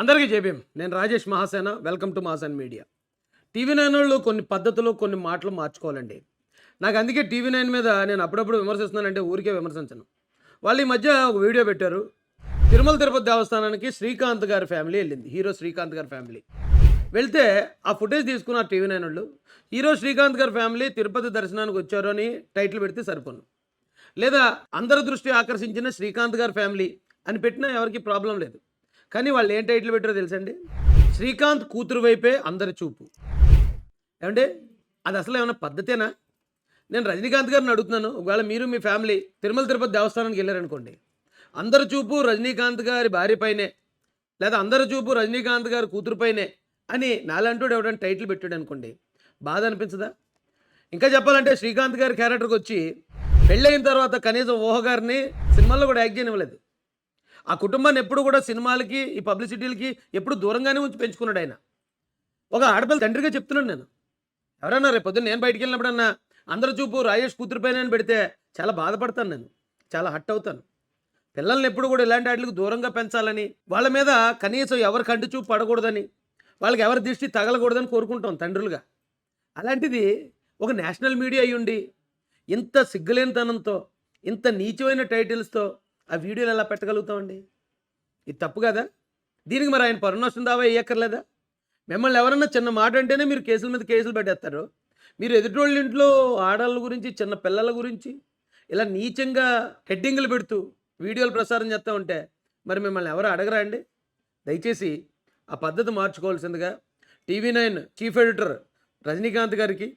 అందరికీ జేబీఎం నేను Rajesh Mahasena. Welcome to Mahasen media. TV nine వాళ్ళు కొన్ని పద్ధతులు కొన్ని మాటలు మార్చుకోవాలండి. నాకు అందుకే టీవీ నైన్ మీద నేను అప్పుడప్పుడు విమర్శిస్తున్నానంటే ఊరికే విమర్శించను. వాళ్ళు ఈ మధ్య ఒక వీడియో పెట్టారు. తిరుమల తిరుపతి దేవస్థానానికి శ్రీకాంత్ గారి ఫ్యామిలీ వెళ్ళింది. హీరో శ్రీకాంత్ గారి ఫ్యామిలీ. వెళ్తే ఆ ఫుటేజ్ తీసుకున్నారు టీవీ నైన్ వాళ్ళు హీరో శ్రీకాంత్ గారి ఫ్యామిలీ తిరుపతి దర్శనానికి వచ్చారు అని టైటిల్ పెడితే సరిపోను. లేదా అందరి దృష్టి ఆకర్షించిన శ్రీకాంత్ గారి ఫ్యామిలీ అని పెట్టినా ఎవరికి ప్రాబ్లం లేదు. కానీ వాళ్ళు ఏం టైటిల్ పెట్టారో తెలుసండి? శ్రీకాంత్ కూతురు వైపే అందరి చూపు. ఏమంటే అది అసలు ఏమైనా పద్ధతేనా? నేను రజనీకాంత్ గారిని అడుగుతున్నాను. ఒకవేళ మీరు మీ ఫ్యామిలీ తిరుమల తిరుపతి దేవస్థానానికి వెళ్ళారనుకోండి అందరి చూపు రజనీకాంత్ గారి భార్యపైనే లేదా అందరి చూపు రజనీకాంత్ గారి కూతురుపైనే అని నాలంటూడు ఎవడని టైటిల్ పెట్టాడు అనుకోండి బాధ అనిపించదా? ఇంకా చెప్పాలంటే శ్రీకాంత్ గారి క్యారెక్టర్కి వచ్చి పెళ్ళయిన తర్వాత కనీసం ఊహగారిని సినిమాల్లో కూడా యాక్ట్ చేయనివ్వలేదు. ఆ కుటుంబాన్ని ఎప్పుడు కూడా సినిమాలకి ఈ పబ్లిసిటీలకి ఎప్పుడు దూరంగానే ఉంచి పెంచుకున్నాడు ఆయన. ఒక ఆడపిల్ల తండ్రిగా చెప్తున్నాను నేను. ఎవరన్నా రేపు పొద్దున్న నేను బయటికి వెళ్ళినప్పుడన్నా అందరి చూపు రాజేష్ కూతురు నేను పెడితే చాలా బాధపడతాను నేను. చాలా హట్ అవుతాను. పిల్లల్ని ఎప్పుడు కూడా ఇలాంటి వాటికి దూరంగా పెంచాలని వాళ్ళ మీద కనీసం ఎవరి కంటి చూపు పడకూడదని వాళ్ళకి ఎవరి దృష్టి తగలకూడదని కోరుకుంటాం తండ్రులుగా. అలాంటిది ఒక నేషనల్ మీడియా అయ్యుండి ఇంత సిగ్గులేనితనంతో ఇంత నీచమైన టైటిల్స్తో ఆ వీడియోలు ఎలా పెట్టగలుగుతామండి? ఇది తప్పు కదా? దీనికి మరి ఆయన పరుణోషం దావా వేయక్కర్లేదా మిమ్మల్ని ఎవరన్నా చిన్న మాట అంటేనే మీరు కేసుల మీద కేసులు పెట్టేస్తారు. మీరు ఎదుటోళ్ళ ఇంట్లో ఆడవాళ్ళ గురించి చిన్న పిల్లల గురించి ఇలా నీచంగా హెడ్డింగ్లు పెడుతూ వీడియోలు ప్రసారం చేస్తూ ఉంటే మరి మిమ్మల్ని ఎవరు అడగరా అండి? దయచేసి ఆ పద్ధతి మార్చుకోవాల్సిందిగా TV nine chief editor Rajinikanth గారికి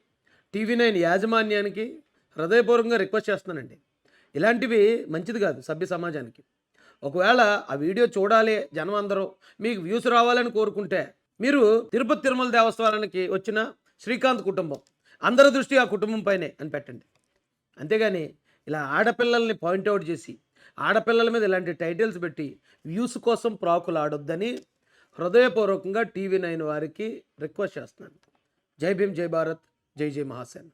టీవీ నైన్ యాజమాన్యానికి హృదయపూర్వకంగా రిక్వెస్ట్ చేస్తున్నానండి. ఇలాంటివి మంచిది కాదు సభ్య సమాజానికి. ఒకవేళ ఆ వీడియో చూడాలి జనం అందరూ మీకు వ్యూస్ రావాలని కోరుకుంటే మీరు తిరుపతి తిరుమల దేవస్థానానికి వచ్చిన శ్రీకాంత్ కుటుంబం అందరి దృష్టి ఆ కుటుంబం పైనే అని పెట్టండి. అంతేగాని ఇలా ఆడపిల్లల్ని పాయింట్అవుట్ చేసి ఆడపిల్లల మీద ఇలాంటి టైటిల్స్ పెట్టి వ్యూస్ కోసం ప్రాకులు ఆడొద్దని హృదయపూర్వకంగా టీవీ నైన్ వారికి రిక్వెస్ట్ చేస్తున్నాను. జై భీమ్ జై భారత్ జై జై మహాసేన్